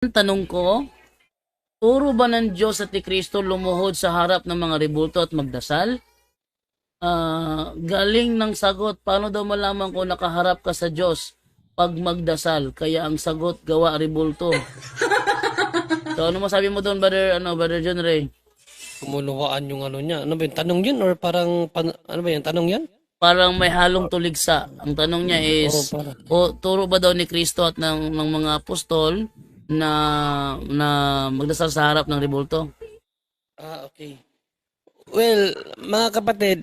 Ang tanong ko, turo ba ng Diyos at ni Kristo lumuhod sa harap ng mga rebulto at magdasal? Ah, galing ng sagot, paano daw malaman kung nakaharap ka sa Diyos pag magdasal? Kaya ang sagot, gawa rebulto. so ano masabi mo doon, brother, ano, brother John Ray? Kumuluwaan yung ano niya. Ano ba yung tanong yun? Or parang, pan- ano ba yung tanong yan? Parang may halong tuligsa. Ang tanong niya is, parang. o turo ba daw ni Kristo at ng, ng mga apostol na na magdasal sa harap ng rebulto? Ah, okay. Well, mga kapatid,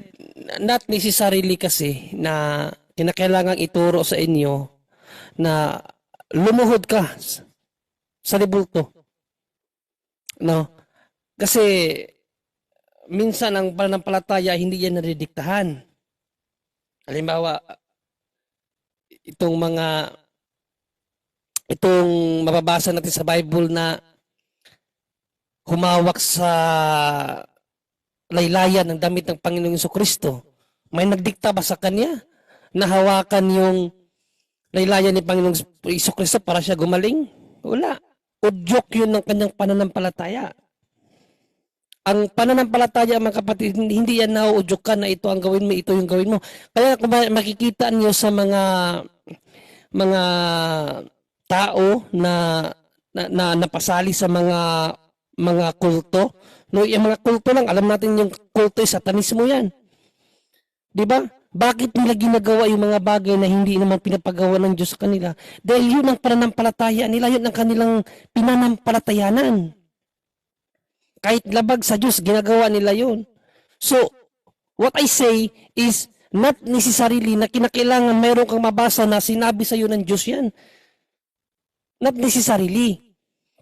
not necessarily kasi na kinakailangan ituro sa inyo na lumuhod ka sa rebulto. No? Kasi minsan ang pananampalataya hindi yan naridiktahan. Halimbawa, itong mga itong mababasa natin sa Bible na humawak sa laylayan ng damit ng Panginoong Kristo. May nagdikta ba sa kanya na hawakan yung laylayan ni Panginoong Kristo para siya gumaling? Wala. Udyok yun ng kanyang pananampalataya. Ang pananampalataya mga kapatid, hindi yan nauudyok ka na ito ang gawin mo, ito yung gawin mo. Kaya kung ma- makikita niyo sa mga mga tao na na, na napasali sa mga mga kulto, no, yung mga kulto lang, alam natin yung kulto ay satanismo yan. 'Di ba? Bakit nila ginagawa yung mga bagay na hindi naman pinapagawa ng Diyos sa kanila? Dahil yun ang pananampalataya nila, yun ang kanilang pinanampalatayanan. Kahit labag sa Diyos, ginagawa nila yun. So, what I say is not necessarily na kinakailangan mayroon kang mabasa na sinabi sa iyo ng Diyos yan. Not necessarily.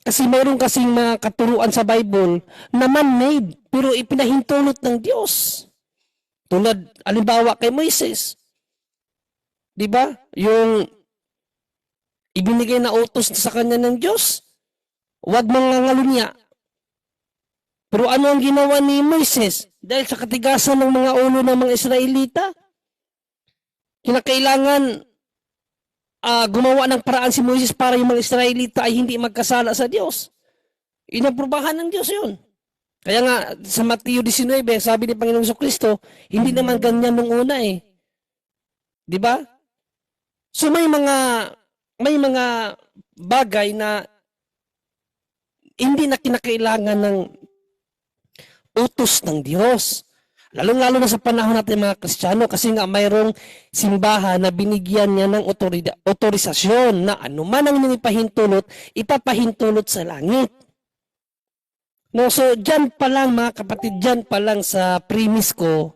Kasi mayroon kasing mga katuruan sa Bible na man-made pero ipinahintulot ng Diyos. Tulad, alimbawa kay Moises. Di ba? Yung ibinigay na utos sa kanya ng Diyos. Huwag mangangalunya. Pero ano ang ginawa ni Moises? Dahil sa katigasan ng mga ulo ng mga Israelita, kinakailangan ah, gumawa ng paraan si Moises para yung mga Israelita ay hindi magkasala sa Diyos. Inaprubahan ng Diyos yun. Kaya nga, sa Mateo 19, sabi ni Panginoong Kristo, hindi naman ganyan nung una eh. Di ba? So may mga may mga bagay na hindi na kinakailangan ng utos ng Diyos. Lalong-lalo na sa panahon natin mga Kristiyano kasi nga mayroong simbahan na binigyan niya ng otorida- otorisasyon na anuman ang inyong ipahintulot, ipapahintulot sa langit. No, so dyan pa lang mga kapatid, dyan pa lang sa premise ko,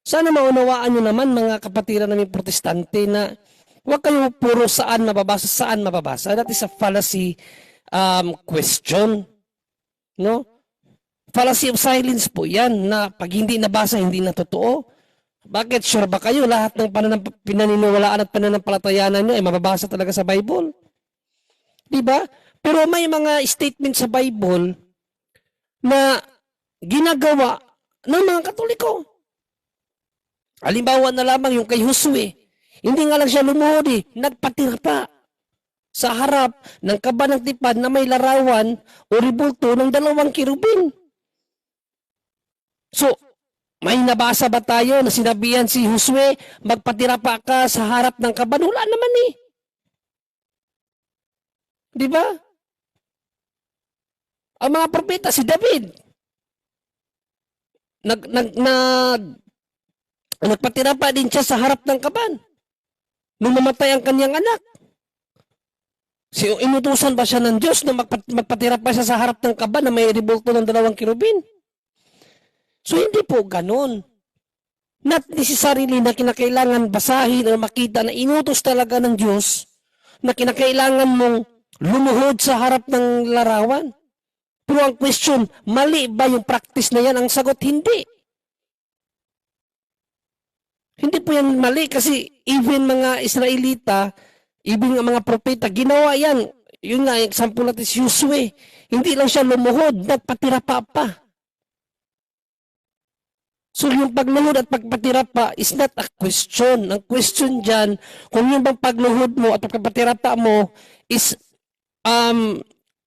sana maunawaan nyo naman mga kapatiran namin protestante na huwag kayo puro saan mababasa, saan mababasa. That is a fallacy um, question. No? Fallacy of silence po yan na pag hindi nabasa, hindi na totoo. Bakit? Sure ba kayo lahat ng pananam, pinaniniwalaan at pananampalatayanan nyo ay mababasa talaga sa Bible? Di ba? Pero may mga statement sa Bible na ginagawa ng mga Katoliko. Halimbawa na lamang yung kay Josue. Hindi nga lang siya lumuhod eh, nagpatira pa sa harap ng kaba ng tipad na may larawan o ribulto ng dalawang kirubin. So, may nabasa ba tayo na sinabihan si Josue, magpatira pa ka sa harap ng kaban? Naman eh. Di ba? Ang mga propeta, si David, nag, nag, nag, nagpatira pa din siya sa harap ng kaban. Nung mamatay ang kanyang anak. Si inutusan ba siya ng Diyos na magpat, magpatira pa siya sa harap ng kaban na may ribulto ng dalawang kirubin? So hindi po ganun. Not necessarily na kinakailangan basahin o makita na inutos talaga ng Diyos na kinakailangan mong lumuhod sa harap ng larawan. Pero ang question, mali ba yung practice na yan? Ang sagot, hindi. Hindi po yan mali kasi even mga Israelita, even mga propeta, ginawa yan. Yun nga, example natin si Yusue. Hindi lang siya lumuhod, nagpatira pa pa. So yung pagluhod at pagpatira pa is not a question. Ang question dyan, kung yung bang pagluhod mo at pagpatira pa mo is um,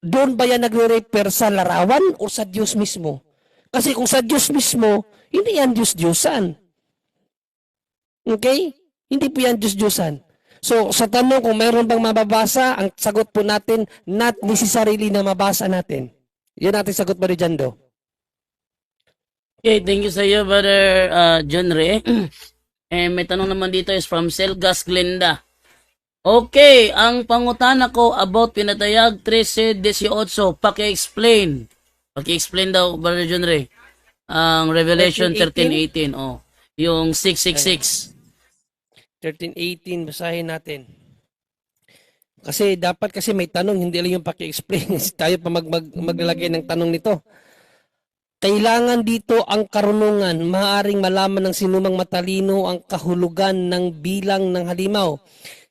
doon ba yan nagre-refer sa larawan o sa Diyos mismo? Kasi kung sa Diyos mismo, hindi yan Diyos-Diyosan. Okay? Hindi po yan Diyos-Diyosan. So, sa tanong kung mayroon bang mababasa, ang sagot po natin, not necessarily na mabasa natin. Yan natin sagot, Brother Jando. Okay, thank you sa iyo, Brother uh, John Ray. eh, may tanong naman dito is from Selgas Glenda. Okay, ang pangutana ko about pinatayag 13.18, paki-explain. Paki-explain daw, Brother John Ray. Ang Revelation 13.18, oh. Yung 666. 1318, basahin natin. Kasi dapat kasi may tanong, hindi lang yung paki-explain. Tayo pa mag, mag, maglalagay ng tanong nito. Kailangan dito ang karunungan, maaring malaman ng sinumang matalino ang kahulugan ng bilang ng halimaw.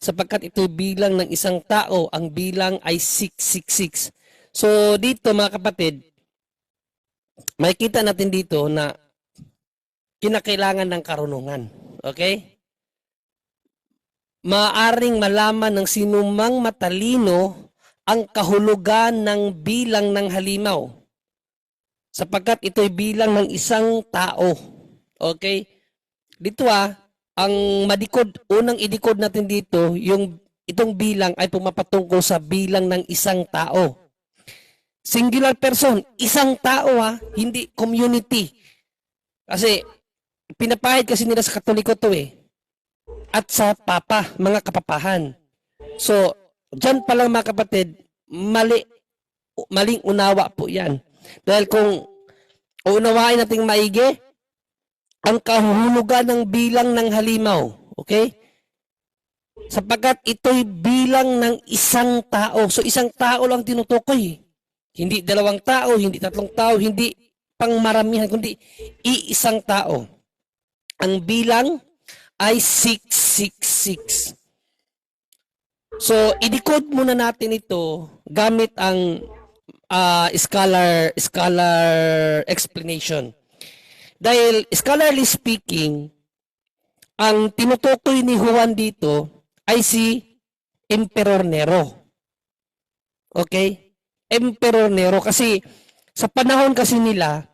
Sapagkat ito bilang ng isang tao, ang bilang ay 666. So dito mga kapatid, makikita natin dito na kinakailangan ng karunungan. Okay? maaring malaman ng sinumang matalino ang kahulugan ng bilang ng halimaw sapagkat ito'y bilang ng isang tao. Okay? Dito ah, ang madikod, unang idikod natin dito, yung itong bilang ay pumapatungkol sa bilang ng isang tao. Singular person, isang tao ah, hindi community. Kasi pinapahid kasi nila sa katoliko to eh at sa papa, mga kapapahan. So, dyan pa lang mga kapatid, mali, maling unawa po yan. Dahil kung unawain nating maigi, ang kahulugan ng bilang ng halimaw, okay? Sapagkat ito'y bilang ng isang tao. So, isang tao lang tinutukoy. Hindi dalawang tao, hindi tatlong tao, hindi pangmaramihan, kundi iisang tao. Ang bilang ay 666. So, i-decode muna natin ito gamit ang ah, scholar scholar explanation. Dahil scholarly speaking, ang tinutukoy ni Juan dito ay si Emperor Nero. Okay? Emperor Nero kasi sa panahon kasi nila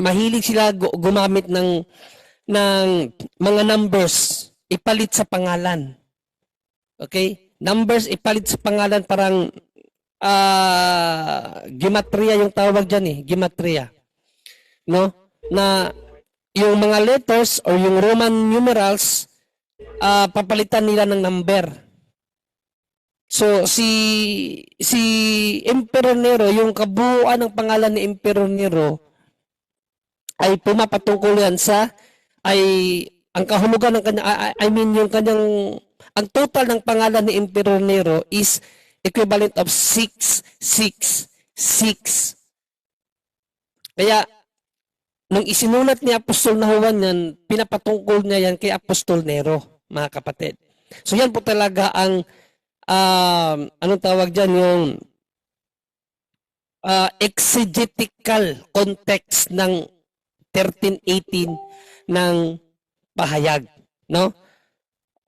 mahilig sila gu- gumamit ng ng mga numbers ipalit sa pangalan. Okay? Numbers ipalit sa pangalan parang ah gematria yung tawag diyan eh, gematria. No? Na yung mga letters or yung Roman numerals ah papalitan nila ng number. So si si Emperor Nero, yung kabuuan ng pangalan ni Emperor Nero ay pumapatungkol yan sa ay ang kahulugan ng kanya I mean yung kanyang ang total ng pangalan ni Emperor Nero is equivalent of 666 kaya nung isinulat ni Apostol na Juan yan pinapatungkol niya yan kay Apostol Nero mga kapatid. So yan po talaga ang um, anong tawag dyan yung uh, exegetical context ng 1318 ng pahayag, no?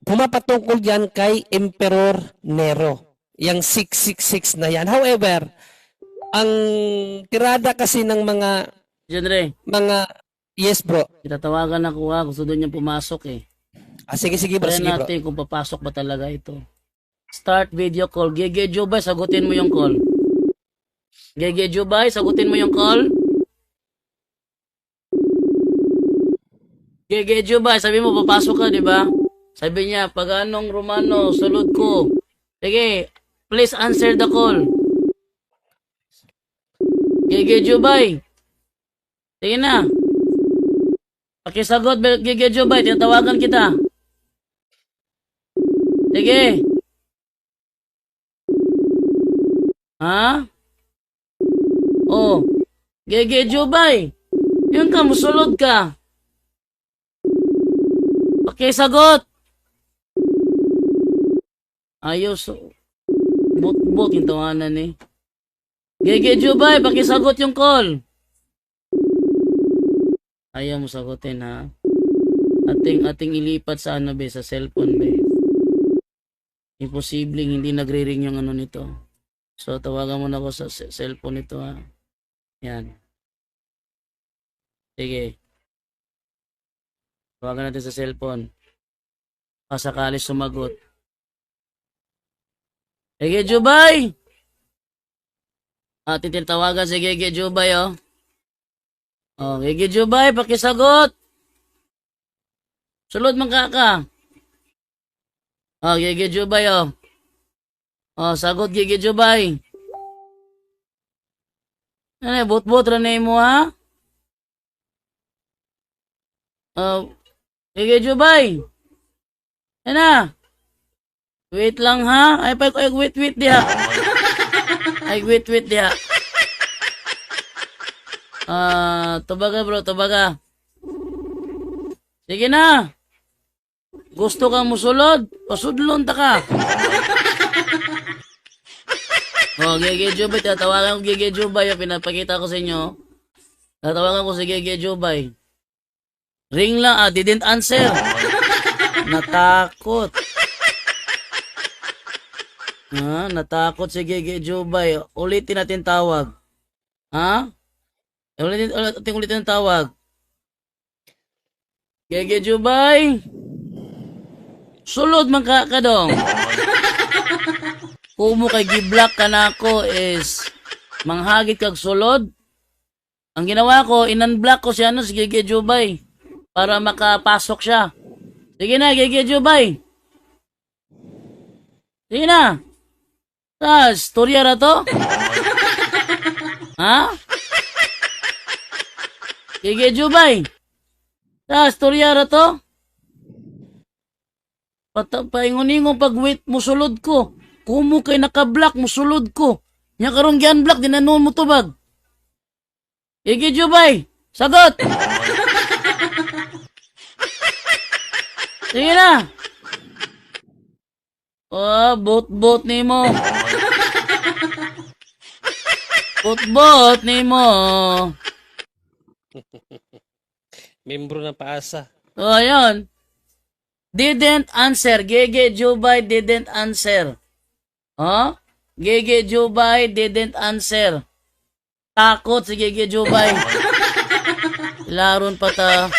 Pumapatungkol yan kay Emperor Nero, yung 666 na yan. However, ang tirada kasi ng mga Ray, mga yes bro. itatawagan ako ha. Gusto doon niya pumasok eh. Ah, sige sige bro, Try sige bro. natin kung papasok ba talaga ito. Start video call. Gege Jubay, sagutin mo yung call. Gege Jubay, sagutin mo yung call. Gege Jubay, sabi mo papasok ka, di ba? Sabi niya, pag anong Romano, sulod ko. Sige, please answer the call. Gege Jubay. Sige na. Pakisagot, Gege Jubay, tinatawagan kita. Sige. Ha? Oh. Gege Jubay. Yun ka, musulod ka. Pakisagot. Ayos. Bot-bot yung tawanan eh. Gege Jubay, pakisagot yung call. Ayaw mo sagutin ha. Ating ating ilipat sa ano be, sa cellphone be. Imposibleng hindi nagre-ring yung ano nito. So, tawagan mo na ako sa cellphone nito ha. Yan. Sige. Tawagan natin sa cellphone. Pasakali sumagot. Sige, Jubay! Ah, tititawagan si Gigi Jubay, oh. Oh, Gigi Jubay, pakisagot! Sulod man ka ka. Oh, Gigi Jubay, oh. Oh, sagot Gigi Jubay. Ano, bot-bot ranay mo, ha? Oh, Gigi Jubay. Ano? Wait lang, ha? Ay, pa, ay, wait, wait, diha. Ay, wait, wait, diha. Ah, tubaga, bro, tubaga. Sige na. Gusto kang musulod? Pasudlon ta ka. oh, Gege Jubay. Tatawagan ko Gege Jubay. Pinapakita ko sa inyo. Tatawagan ko si Gege Jubay. Ring lang. Ah, didn't answer. Natakot. Ha? Natakot si Gege Jubay. Ulitin natin tawag. Ha? Ulitin, ulitin, ulitin ang tawag. Gege Jubay. Sulod man ka ka dong. Kumo kay giblock ka na ako is manghagit kag sulod. Ang ginawa ko, inunblock ko si ano si Gege Jubay para makapasok siya. Sige na, Gege Jubay. Sige na. Sa, storya ra to? ha? Gege Jubay. Sa, storya ra to? Pata, paingon-ingon pag wait mo sulod ko. Kumo kay naka-block mo sulod ko. Nya karong gian block dinanon mo tubag. Igi Jubay, sagot. Sige na. Oh, bot-bot ni mo. Bot-bot ni mo. Membro ng paasa. So, ayun. Didn't answer. Gege Jubay didn't answer. Huh? Gege Jubay didn't answer. Takot si Gege Jubay. Laron pa ta.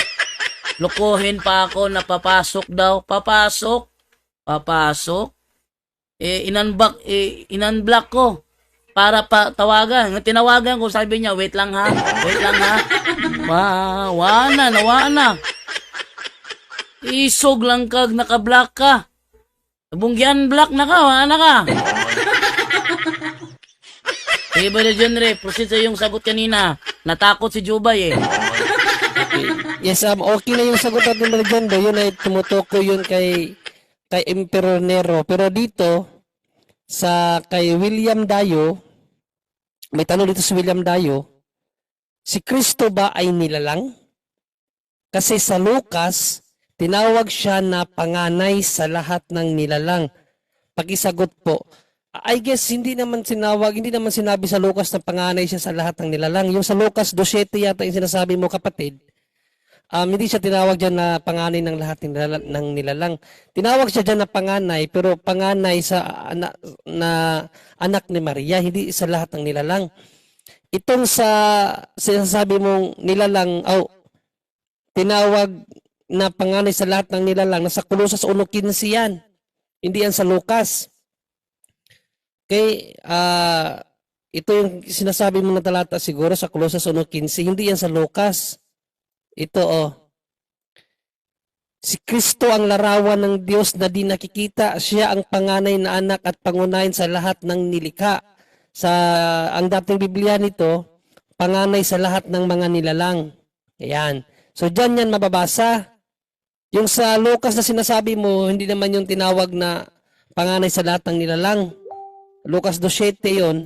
Lukuhin pa ako na papasok daw. Papasok? Papasok? Eh, inunblock, eh, inunblock ko. Para pa tawagan. Tinawagan ko, sabi niya, wait lang ha. Wait lang ha. Wa, na, wana. Isog lang kag naka-block ka. Bunggian black na ka, wala ka. Sige ba na Re? Proceed sa yung sagot kanina. Natakot si Jubay eh. Yes, um, okay na yung sagot natin na do. Yun ay tumutuko yun kay kay Emperor Nero. Pero dito, sa kay William Dayo, may tanong dito si William Dayo, si Kristo ba ay nilalang? Kasi sa Lucas, tinawag siya na panganay sa lahat ng nilalang. Pakisagot po, I guess hindi naman sinawag, hindi naman sinabi sa Lucas na panganay siya sa lahat ng nilalang. Yung sa Lucas 2.7 yata yung sinasabi mo kapatid, um, hindi siya tinawag dyan na panganay ng lahat ng nilalang, ng nilalang. Tinawag siya dyan na panganay, pero panganay sa anak, na anak ni Maria, hindi sa lahat ng nilalang. Itong sa sinasabi mong nilalang, oh, tinawag na panganay sa lahat ng nilalang, nasa Kulosas 1.15 yan. Hindi yan sa Lucas. Kay, ah, ito yung sinasabi mo na talata siguro sa Kulosas 1.15, hindi yan sa Lucas. Ito oh. Si Kristo ang larawan ng Diyos na di nakikita. Siya ang panganay na anak at pangunahin sa lahat ng nilikha. Sa ang dating Biblia nito, panganay sa lahat ng mga nilalang. Ayan. So diyan yan mababasa. Yung sa Lucas na sinasabi mo, hindi naman yung tinawag na panganay sa lahat ng nilalang. Lucas 2.7 yon.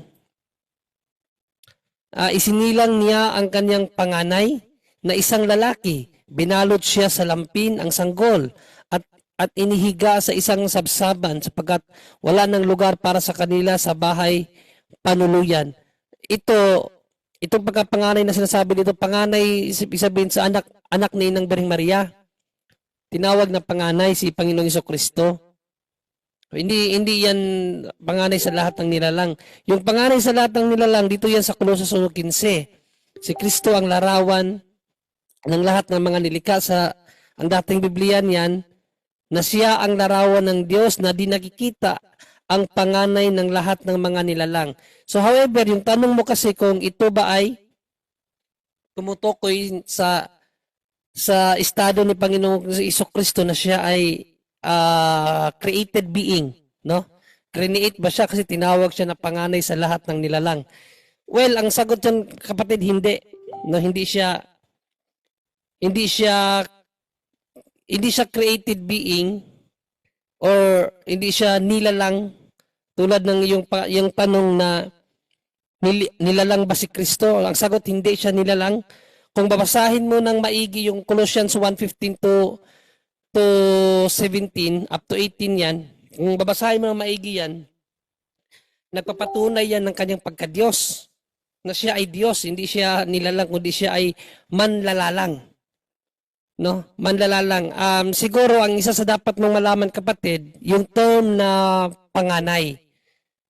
Ah, isinilang niya ang kanyang panganay na isang lalaki. Binalot siya sa lampin ang sanggol at at inihiga sa isang sabsaban sapagkat wala ng lugar para sa kanila sa bahay panuluyan. Ito itong pagkapanganay na sinasabi dito, panganay ibig sabihin sa anak anak ni Inang Birheng Maria. Tinawag na panganay si Panginoong Iso Kristo. Hindi hindi yan panganay sa lahat ng nilalang. Yung panganay sa lahat ng nilalang dito yan sa Colossus 1:15. Si Kristo ang larawan ng lahat ng mga nilikha sa ang dating Biblia niyan na siya ang larawan ng Diyos na di nakikita ang panganay ng lahat ng mga nilalang. So however, yung tanong mo kasi kung ito ba ay tumutukoy sa sa estado ni Panginoong Iso Kristo na siya ay ah, created being, no? Create ba siya kasi tinawag siya na panganay sa lahat ng nilalang? Well, ang sagot dyan, kapatid, hindi. No, hindi siya hindi siya hindi siya created being or hindi siya nilalang tulad ng yung yung tanong na nili- nilalang ba si Kristo? Ang sagot hindi siya nilalang. Kung babasahin mo ng maigi yung Colossians 1:15 to to 17 up to 18 yan, kung babasahin mo ng maigi yan, nagpapatunay yan ng kanyang pagka-Diyos na siya ay Diyos, hindi siya nilalang kundi siya ay manlalalang. No? Manlalalang. Um, siguro ang isa sa dapat mong malaman kapatid, yung term na panganay.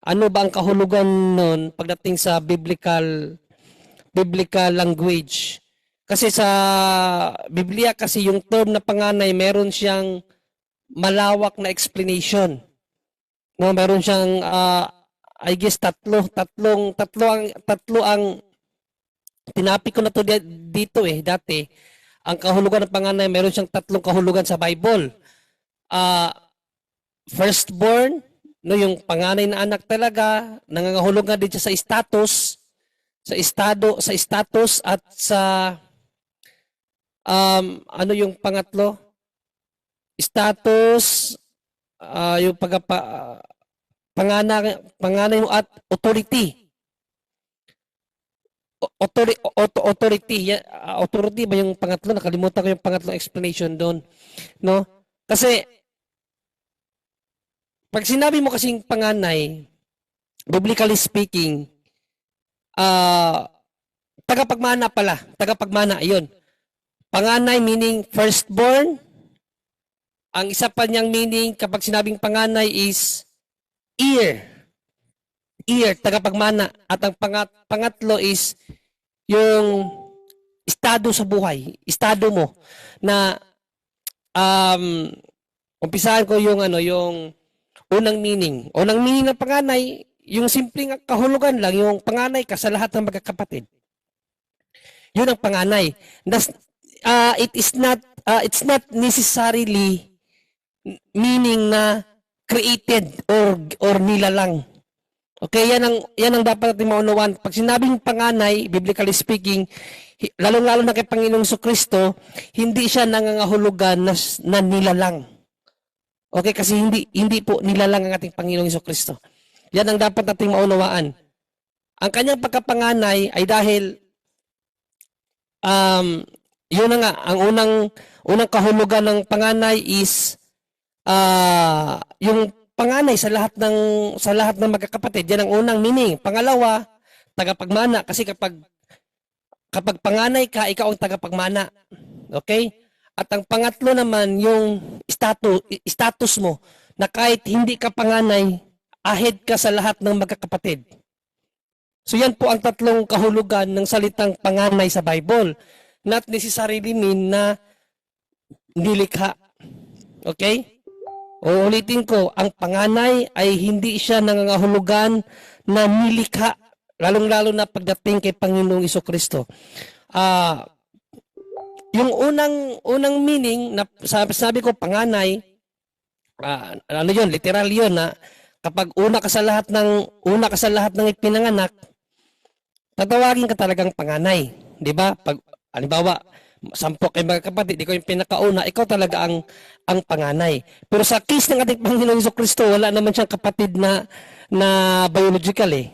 Ano ba ang kahulugan nun pagdating sa biblical biblical language? Kasi sa Biblia kasi yung term na panganay meron siyang malawak na explanation. No, meron siyang ah, I guess tatlo, tatlong tatlo ang tatlo ang tinapi ko na to di- dito eh dati. Ang kahulugan ng panganay meron siyang tatlong kahulugan sa Bible. Ah firstborn, no yung panganay na anak talaga, nangangahulugan din siya sa status, sa estado, sa status at sa um, ano yung pangatlo? Status, ah, yung pagpa, panganay, panganay mo at authority. Authority, authority, authority ba yung pangatlo? Nakalimutan ko yung pangatlong explanation doon. No? Kasi, pag sinabi mo kasing panganay, biblically speaking, ah, tagapagmana pala. Tagapagmana, ayun. Panganay meaning firstborn. Ang isa pa niyang meaning kapag sinabing panganay is ear. Ear, tagapagmana. At ang pangat, pangatlo is yung estado sa buhay. Estado mo na um, umpisahan ko yung ano, yung unang meaning. Unang meaning ng panganay, yung simpleng kahulugan lang, yung panganay ka sa lahat ng magkakapatid. Yun ang panganay. Das, uh, it is not uh, it's not necessarily meaning na created or or nilalang. Okay, yan ang yan ang dapat natin maunawaan. Pag sinabing panganay, biblically speaking, lalong-lalo na kay Panginoong Kristo, hindi siya nangangahulugan na, na nilalang. Okay, kasi hindi hindi po nilalang ang ating Panginoong Kristo. Yan ang dapat nating maunawaan. Ang kanyang pagkapanganay ay dahil um, yun na nga, ang unang unang kahulugan ng panganay is ah yung panganay sa lahat ng sa lahat ng magkakapatid. Yan ang unang meaning. Pangalawa, tagapagmana kasi kapag kapag panganay ka, ikaw ang tagapagmana. Okay? At ang pangatlo naman yung status status mo na kahit hindi ka panganay, ahead ka sa lahat ng magkakapatid. So yan po ang tatlong kahulugan ng salitang panganay sa Bible. Not necessarily mean na nilikha. Okay? Uulitin ko, ang panganay ay hindi siya nangangahulugan na nilikha, lalong-lalo na pagdating kay Panginoong Iso Kristo. Ah, yung unang unang meaning na sabi, sabi ko panganay, ah, ano yun, literal yun na kapag una ka sa lahat ng una ka sa lahat ng ipinanganak, tatawagin ka talagang panganay, 'di ba? Pag halimbawa, sampo kayo mga kapatid, ikaw yung pinakauna, ikaw talaga ang ang panganay. Pero sa case ng ating Panginoong Hesus Kristo, wala naman siyang kapatid na na biological eh.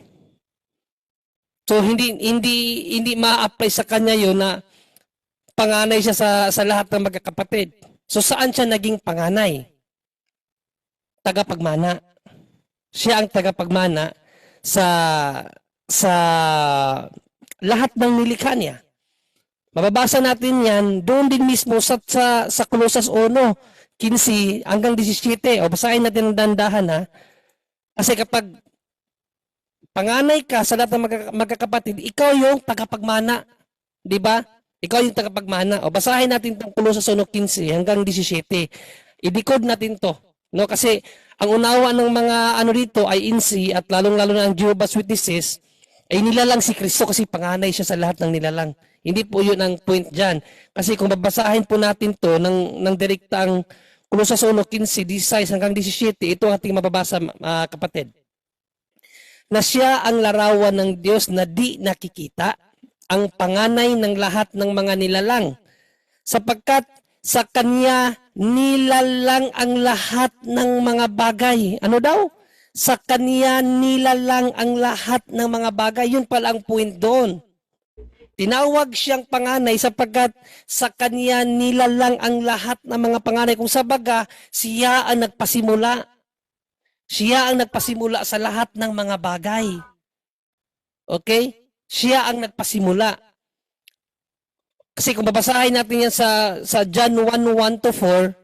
So hindi hindi hindi ma-apply sa kanya 'yon na panganay siya sa sa lahat ng magkakapatid. So saan siya naging panganay? Tagapagmana. Siya ang tagapagmana sa sa lahat ng nilikha niya. Mababasa natin yan doon din mismo sa, sa, sa Colossus 1. 15 hanggang 17. O basahin natin ng dandahan ha. Kasi kapag panganay ka sa lahat ng magka- magkakapatid, ikaw yung tagapagmana. Di ba? Ikaw yung tagapagmana. O basahin natin itong pulo sa sunog 15 hanggang 17. I-decode natin to. No? Kasi ang unawa ng mga ano dito ay insi at lalong-lalo na ang Jehovah's Witnesses ay nilalang si Kristo kasi panganay siya sa lahat ng nilalang. Hindi po yun ang point dyan. Kasi kung babasahin po natin to ng, ng direktang kulo sa sunog 15, 16 hanggang 17, ito ang ating mababasa mga kapatid na siya ang larawan ng Diyos na di nakikita, ang panganay ng lahat ng mga nilalang, sapagkat sa Kanya nilalang ang lahat ng mga bagay. Ano daw? Sa Kanya nilalang ang lahat ng mga bagay. Yun pala ang point doon. Tinawag siyang panganay sapagkat sa Kanya nilalang ang lahat ng mga panganay. Kung sa baga, siya ang nagpasimula. Siya ang nagpasimula sa lahat ng mga bagay. Okay? Siya ang nagpasimula. Kasi kung babasahin natin yan sa, sa John 1, 1 to 4,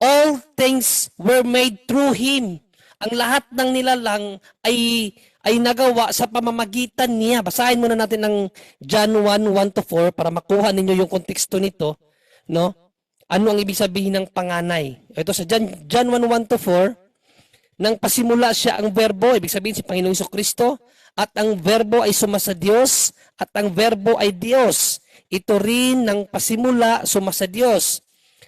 all things were made through Him. Ang lahat ng nilalang ay ay nagawa sa pamamagitan niya. Basahin muna natin ng John 1, 1 to 4 para makuha ninyo yung konteksto nito. No? Ano ang ibig sabihin ng panganay? Ito sa John, John 1, 1 to 4, nang pasimula siya ang verbo, ibig sabihin si Panginoong Iso Kristo, at ang verbo ay suma sa Diyos, at ang verbo ay Diyos. Ito rin nang pasimula suma sa Diyos.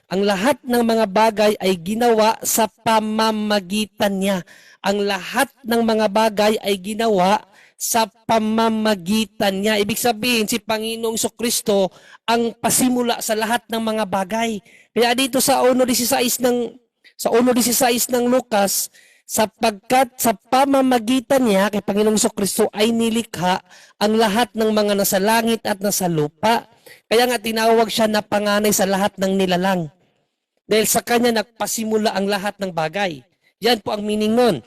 Ang lahat ng mga bagay ay ginawa sa pamamagitan niya. Ang lahat ng mga bagay ay ginawa sa pamamagitan niya. Ibig sabihin, si Panginoong Kristo ang pasimula sa lahat ng mga bagay. Kaya dito sa 1.16 ng sa 1.16 ng Lucas, sapagkat sa pamamagitan niya kay Panginoong Kristo ay nilikha ang lahat ng mga nasa langit at nasa lupa. Kaya nga tinawag siya na panganay sa lahat ng nilalang. Dahil sa kanya nagpasimula ang lahat ng bagay. Yan po ang meaning nun.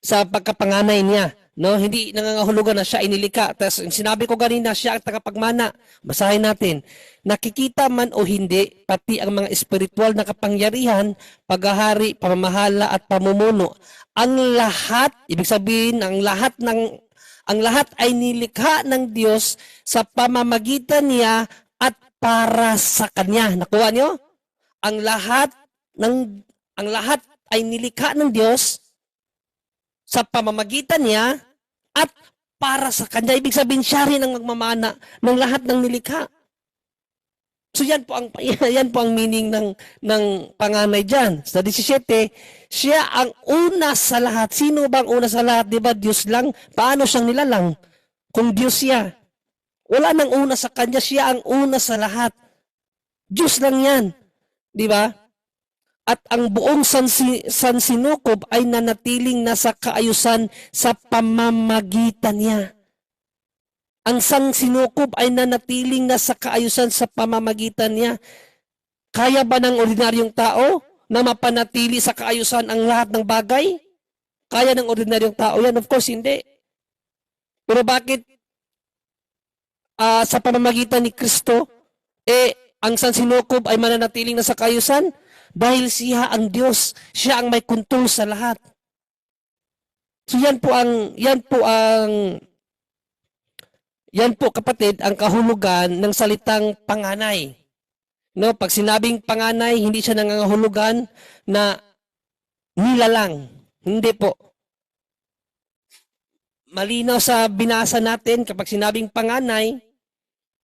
Sa pagkapanganay niya. No, hindi nangangahulugan na siya inilika. Tapos sinabi ko kanina, siya ang tagapagmana. Basahin natin. Nakikita man o hindi, pati ang mga espiritual na kapangyarihan, paghahari, pamamahala at pamumuno. Ang lahat, ibig sabihin, ang lahat ng ang lahat ay nilikha ng Diyos sa pamamagitan niya at para sa kanya. Nakuha niyo? Ang lahat ng ang lahat ay nilikha ng Diyos sa pamamagitan niya at para sa kanya. Ibig sabihin, siya rin ang magmamana ng lahat ng nilikha. So yan po ang yan po ang meaning ng ng panganay diyan. Sa 17, siya ang una sa lahat. Sino bang una sa lahat? 'Di ba? Diyos lang. Paano siyang nilalang? Kung Diyos siya. Wala nang una sa kanya, siya ang una sa lahat. Diyos lang 'yan. 'Di ba? At ang buong sansi, sansinukob ay nanatiling nasa kaayusan sa pamamagitan niya. Ang sang sinukob ay nanatiling nasa kaayusan sa pamamagitan niya. Kaya ba ng ordinaryong tao na mapanatili sa kaayusan ang lahat ng bagay? Kaya ng ordinaryong tao yan? Of course, hindi. Pero bakit ah, sa pamamagitan ni Kristo, eh, ang sansinukob ay mananatiling nasa kaayusan? Dahil siya ang Diyos, siya ang may kontrol sa lahat. So yan po ang yan po ang yan po kapatid ang kahulugan ng salitang panganay. No, pag sinabing panganay, hindi siya nangangahulugan na nilalang. Hindi po. Malinaw sa binasa natin kapag sinabing panganay,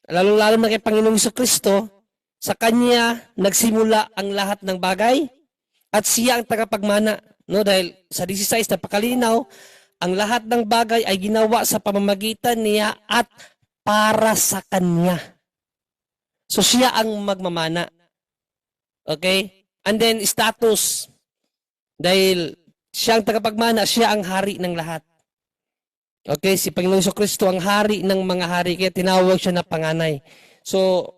lalo-lalo na kay Panginoong Kristo, sa kanya nagsimula ang lahat ng bagay at siya ang tagapagmana. No, dahil sa 16 napakalinaw, ang lahat ng bagay ay ginawa sa pamamagitan niya at para sa kanya. So siya ang magmamana. Okay? And then status. Dahil siya ang tagapagmana, siya ang hari ng lahat. Okay, si Panginoong Hesus Kristo ang hari ng mga hari kaya tinawag siya na panganay. So,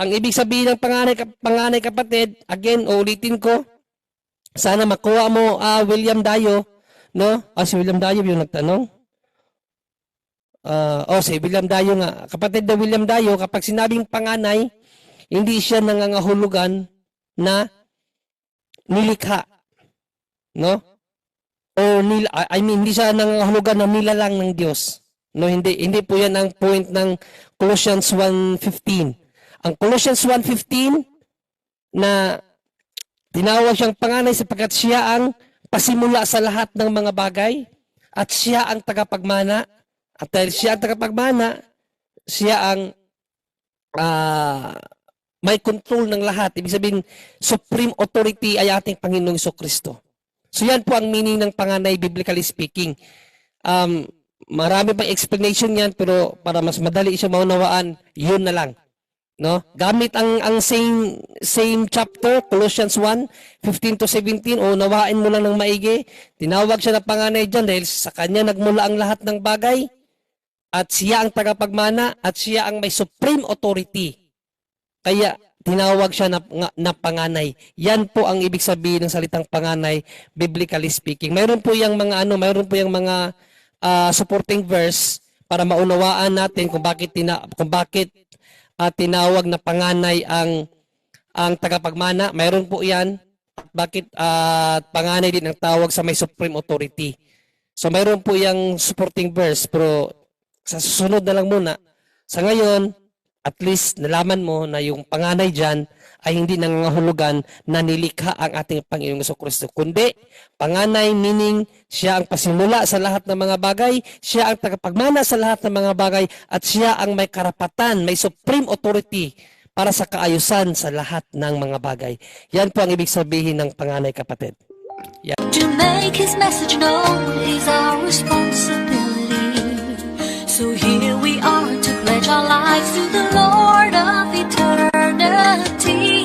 ang ibig sabihin ng panganay, panganay kapatid, again, ulitin ko, sana makuha mo ah, William Dayo, no? Ah, si William Dayo yung nagtanong. Ah, oh, si William Dayo nga. Kapatid na William Dayo, kapag sinabing panganay, hindi siya nangangahulugan na nilikha. No? O nil, I mean, hindi siya nangahulugan na nilalang ng Diyos. No, hindi hindi po 'yan ang point ng Colossians 1:15. Ang Colossians 1:15 na tinawag siyang panganay sapagkat siya ang pasimula sa lahat ng mga bagay at siya ang tagapagmana at dahil siya ang tagapagmana siya ang ah, may control ng lahat. Ibig sabihin, supreme authority ay ating Panginoong Iso Kristo. So yan po ang meaning ng panganay biblically speaking. Um, marami pang explanation yan pero para mas madali siya maunawaan, yun na lang. No? Gamit ang ang same same chapter, Colossians 1, 15 to 17, o nawain mo lang ng maigi. Tinawag siya na panganay dyan dahil sa kanya nagmula ang lahat ng bagay at siya ang tagapagmana at siya ang may supreme authority. Kaya tinawag siya na, nga- na panganay. Yan po ang ibig sabihin ng salitang panganay biblically speaking. Mayroon po yung mga ano, mayroon po yung mga ah, supporting verse para maunawaan natin kung bakit tina, kung bakit ah, tinawag na panganay ang ang tagapagmana. Mayroon po 'yan. At bakit ah, panganay din ang tawag sa may supreme authority. So mayroon po yung supporting verse pero sa susunod na lang muna. Sa ngayon, at least nalaman mo na yung panganay dyan ay hindi nangangahulugan na nilikha ang ating Panginoong Yeso Kristo. Kundi, panganay meaning siya ang pasimula sa lahat ng mga bagay, siya ang tagapagmana sa lahat ng mga bagay, at siya ang may karapatan, may supreme authority para sa kaayusan sa lahat ng mga bagay. Yan po ang ibig sabihin ng panganay kapatid. To make his message known is our responsibility. So here we are to pledge our lives to the ที